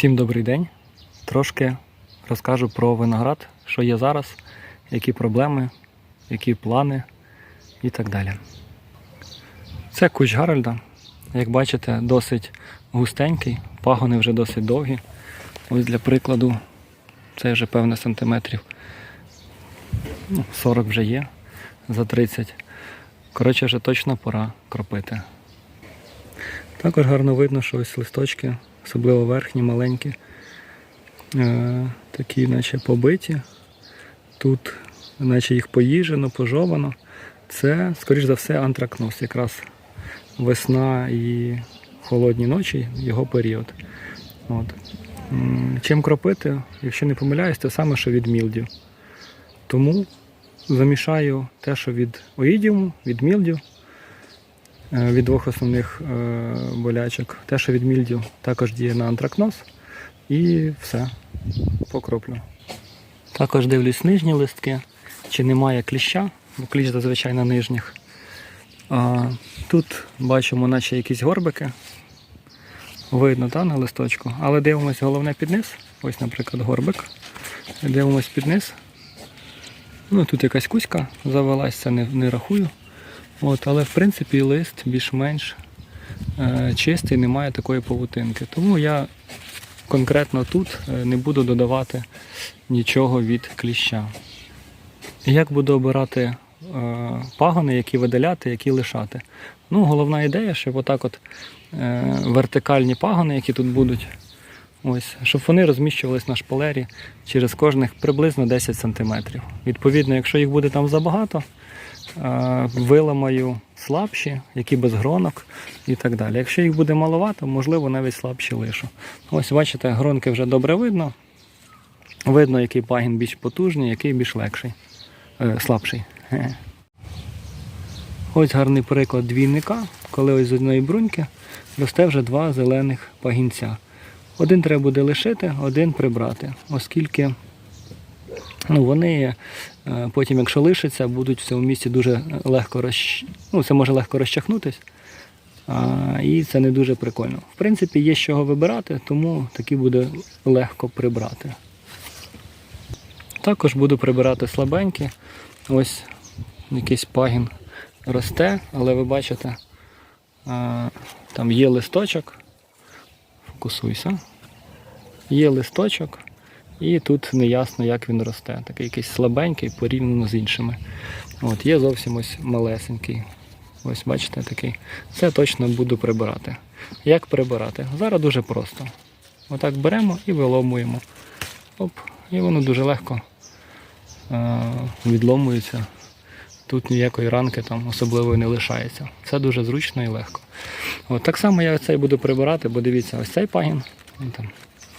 Всім добрий день. Трошки розкажу про виноград, що є зараз, які проблеми, які плани і так далі. Це кущ Гарольда. Як бачите, досить густенький, пагони вже досить довгі. Ось для прикладу, це вже певне сантиметрів. Ну, 40 вже є, за 30. Коротше, вже точно пора кропити. Також гарно видно, що ось листочки, особливо верхні, маленькі, е, такі наче побиті. Тут наче їх поїжено, пожовано. Це, скоріш за все, антракноз. Якраз весна і холодні ночі, його період. От. Чим кропити, якщо не помиляюсь, те саме, що від мілдю. Тому замішаю те, що від оїдіуму, від мілдю, е, від двох основних е, болячок. Те, що від мільдю також діє на антракноз. І все, покроплю. Також дивлюсь нижні листки, чи немає кліща, бо кліщ зазвичай на нижніх. А, тут бачимо, наче якісь горбики. Видно, та, на листочку. Але дивимось головне під низ. Ось, наприклад, горбик. Дивимось під низ. Ну, тут якась кузька завелась, це не, не рахую. От, але в принципі лист більш-менш е, чистий, немає такої павутинки. Тому я конкретно тут е, не буду додавати нічого від кліща. Як буду обирати е, пагони, які видаляти, які лишати? Ну, головна ідея, щоб отак от е, вертикальні пагони, які тут будуть, ось, щоб вони розміщувались на шпалері через кожних приблизно 10 см. Відповідно, якщо їх буде там забагато, виламаю слабші, які без гронок і так далі. Якщо їх буде маловато, можливо, навіть слабші лишу. Ось бачите, гронки вже добре видно. Видно, який пагін більш потужний, який більш легший, е, слабший. Ось гарний приклад двійника, коли ось з одної бруньки росте вже два зелених пагінця. Один треба буде лишити, один прибрати, оскільки ну, вони потім, якщо лишаться, будуть в цьому місці дуже легко розч... ну, це може легко розчахнутись. А, і це не дуже прикольно. В принципі, є з чого вибирати, тому такі буде легко прибрати. Також буду прибирати слабенькі. Ось якийсь пагін росте, але ви бачите, а, там є листочок. Фокусуйся. Є листочок, і тут не ясно, як він росте. Такий якийсь слабенький порівняно з іншими. От, Є зовсім ось малесенький. Ось бачите такий. Це точно буду прибирати. Як прибирати? Зараз дуже просто. Отак беремо і виломуємо. Оп, і воно дуже легко е, відломується. Тут ніякої ранки там особливої не лишається. Це дуже зручно і легко. От, так само я цей буду прибирати, бо дивіться, ось цей пагін, він там,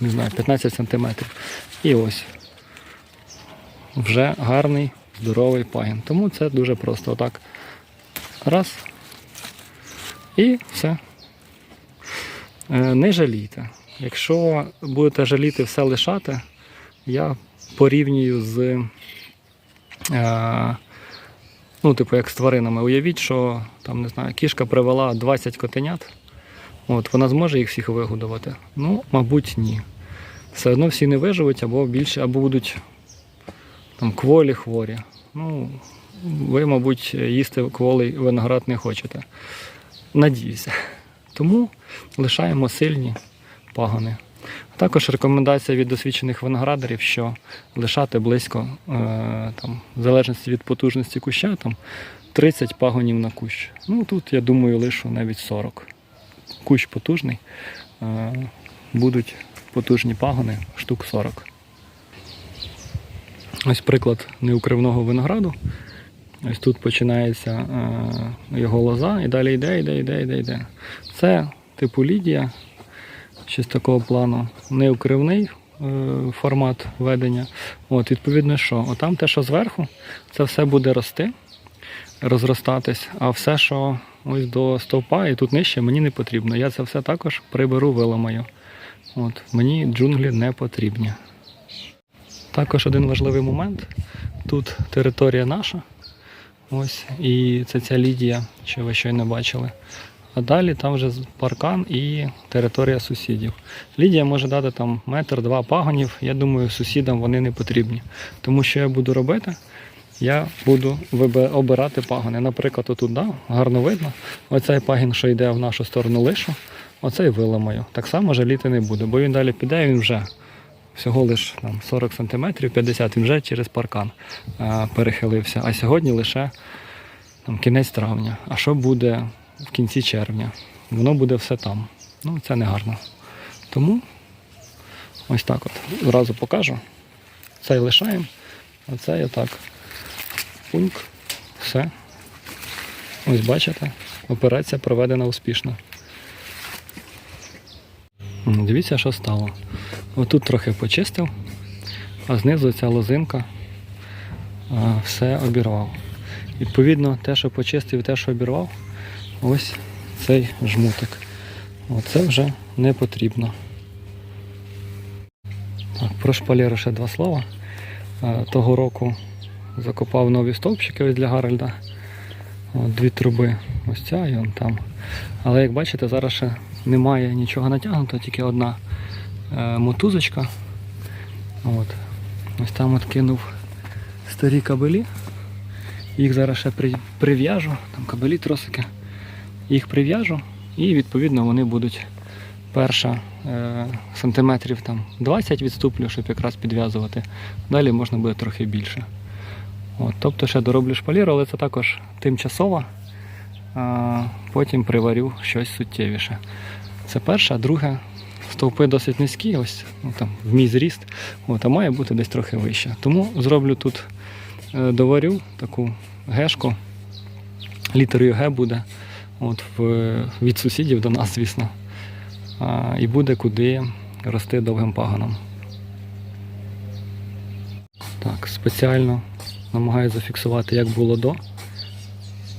не знаю, 15 см. І ось вже гарний, здоровий пагін. Тому це дуже просто. Отак. Раз. І все. Е, Не жалійте. Якщо будете жаліти все лишати, я порівнюю з. Е, ну, типу, як з тваринами. Уявіть, що там, не знаю, кішка привела 20 котенят. От, вона зможе їх всіх вигодувати? Ну, мабуть, ні. Все одно всі не виживуть, або більше, або будуть там кволі хворі. Ну, ви, мабуть, їсти кволий виноград не хочете. Надіюся. Тому лишаємо сильні пагони. Також рекомендація від досвідчених виноградарів, що лишати близько, е, там, в залежності від потужності куща, там, 30 пагонів на кущ. Ну тут, я думаю, лишу навіть 40. Кущ потужний, е, будуть потужні пагони, штук 40. Ось приклад неукривного винограду. Ось тут починається е, його лоза і далі йде, йде, йде, йде, йде. Це типу Лідія, ще з такого плану неукривний е, формат ведення. От, відповідно, що? Отам те, що зверху, це все буде рости, розростатись, а все, що ось до стовпа і тут нижче, мені не потрібно. Я це все також приберу, виламаю. От, мені джунглі не потрібні. Також один важливий момент. Тут територія наша. Ось, і це ця Лідія, що ви щойно бачили. а далі там вже паркан і територія сусідів. Лідія може дати там метр-два пагонів. Я думаю, сусідам вони не потрібні. Тому що я буду робити, я буду обирати пагони. Наприклад, отут да, гарно видно. Оцей пагін, що йде в нашу сторону лишу, оцей виламаю. Так само жаліти не буду, бо він далі піде, він вже всього лиш там, 40 см, 50 він вже через паркан а, перехилився. А сьогодні лише там, кінець травня. А що буде в кінці червня? Воно буде все там. Ну, це не гарно. Тому ось так от. Зразу покажу. Цей лишаємо, а цей отак. Пуньк. Все. Ось бачите, операція проведена успішно. Дивіться, що стало. Отут трохи почистив, а знизу ця лозинка все обірвав. Відповідно, те, що почистив, те, що обірвав, ось цей жмутик. Оце вже не потрібно. Так, про шпалеру ще два слова. Е, Того року закопав нові стовпчики ось для Гарольда. От, дві труби, ось ця і он там. Але як бачите, зараз ще немає нічого натягнуто, тільки одна е, мотузочка. От. Ось там от кинув старі кабелі. Їх зараз ще при, прив'яжу, там кабелі, тросики. Їх прив'яжу і відповідно вони будуть перша е, сантиметрів там 20 відступлю, щоб якраз підв'язувати. Далі можна буде трохи більше. От, тобто ще дороблю шпаліру, але це також тимчасово. А, потім приварю щось суттєвіше. Це перше, а друге, стовпи досить низькі, ось ну, там, в мій зріст, от, а має бути десь трохи вище. Тому зроблю тут е, доварю таку гешку. Літерою Г буде от, в, від сусідів до нас, звісно. А, і буде куди рости довгим пагоном. Так, спеціально намагаюся зафіксувати, як було до.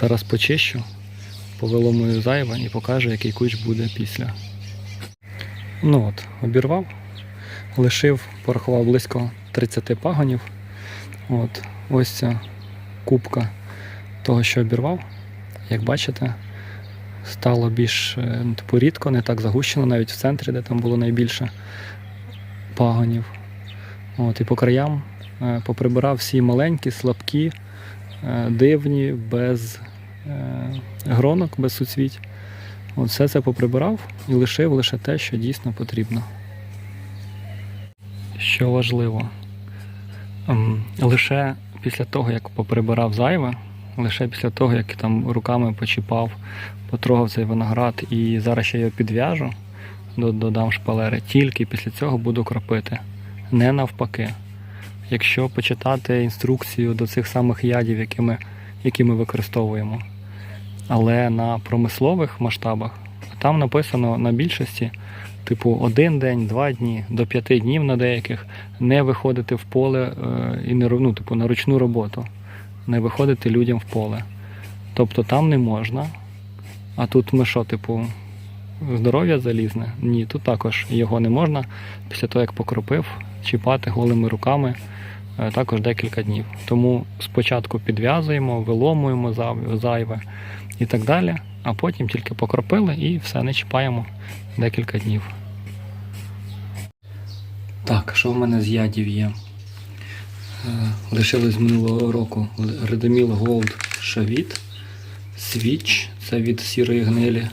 Зараз почищу, повиломую зайве і покажу, який кущ буде після. Ну от, обірвав, лишив, порахував близько 30 пагонів. От, ось ця кубка того, що обірвав. Як бачите, стало більш е, типу, рідко, не так загущено, навіть в центрі, де там було найбільше пагонів. От, і по краям поприбирав всі маленькі, слабкі, е, дивні, без е, гронок, без суцвіть. От все це поприбирав і лишив лише те, що дійсно потрібно. Що важливо, ем, лише після того, як поприбирав зайве, лише після того, як там руками почіпав, потрогав цей виноград і зараз ще його підв'яжу, додам шпалери, тільки після цього буду кропити. Не навпаки. Якщо почитати інструкцію до цих самих ядів, які ми, які ми використовуємо, але на промислових масштабах, там написано на більшості, типу, один день, два дні, до п'яти днів на деяких не виходити в поле е, і не ну, типу, на ручну роботу, не виходити людям в поле. Тобто там не можна. А тут ми що, типу, здоров'я залізне? Ні, тут також його не можна після того, як покропив, чіпати голими руками е, також декілька днів. Тому спочатку підв'язуємо, виломуємо зайве і так далі, а потім тільки покропили і все не чіпаємо декілька днів. Так, що в мене з ядів є? Е, Лишилось минулого року Redemil Gold Шавіт, Свіч, це від сірої гнилі,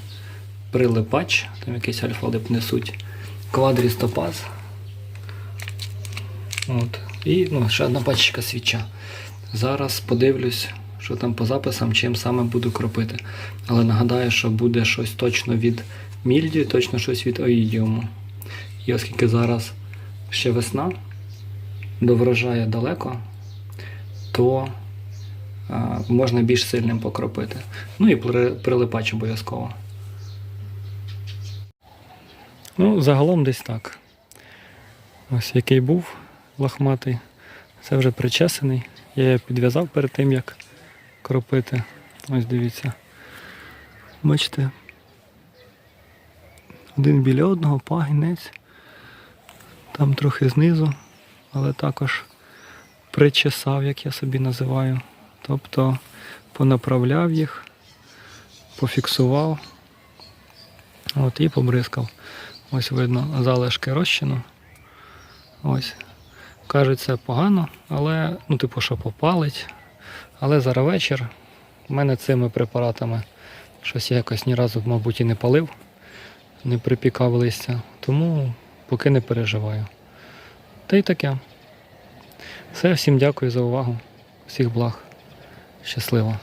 прилипач, там якийсь альфа-лип несуть, квадрістопаз. От. І ну, ще одна пачка свіча. Зараз подивлюсь, що там по записам, чим саме буду кропити. Але нагадаю, що буде щось точно від мільдію, точно щось від оїдіуму. І оскільки зараз ще весна, до врожаю далеко, то а, можна більш сильним покропити. Ну і при- прилипач обов'язково. Ну, загалом десь так. Ось який був лохматий. Це вже причесаний. Я його підв'язав перед тим, як кропити. Ось дивіться. Бачите. Один біля одного, пагінець. Там трохи знизу, але також причесав, як я собі називаю. Тобто понаправляв їх, пофіксував От і побризкав. Ось видно залишки розчину. Ось. Кажуть, це погано, але, ну, типу, що попалить. Але зараз вечір. У мене цими препаратами щось якось ні разу, мабуть, і не палив, не припікав листя. Тому поки не переживаю. Та й таке. Все, всім дякую за увагу. Всіх благ. Щасливо.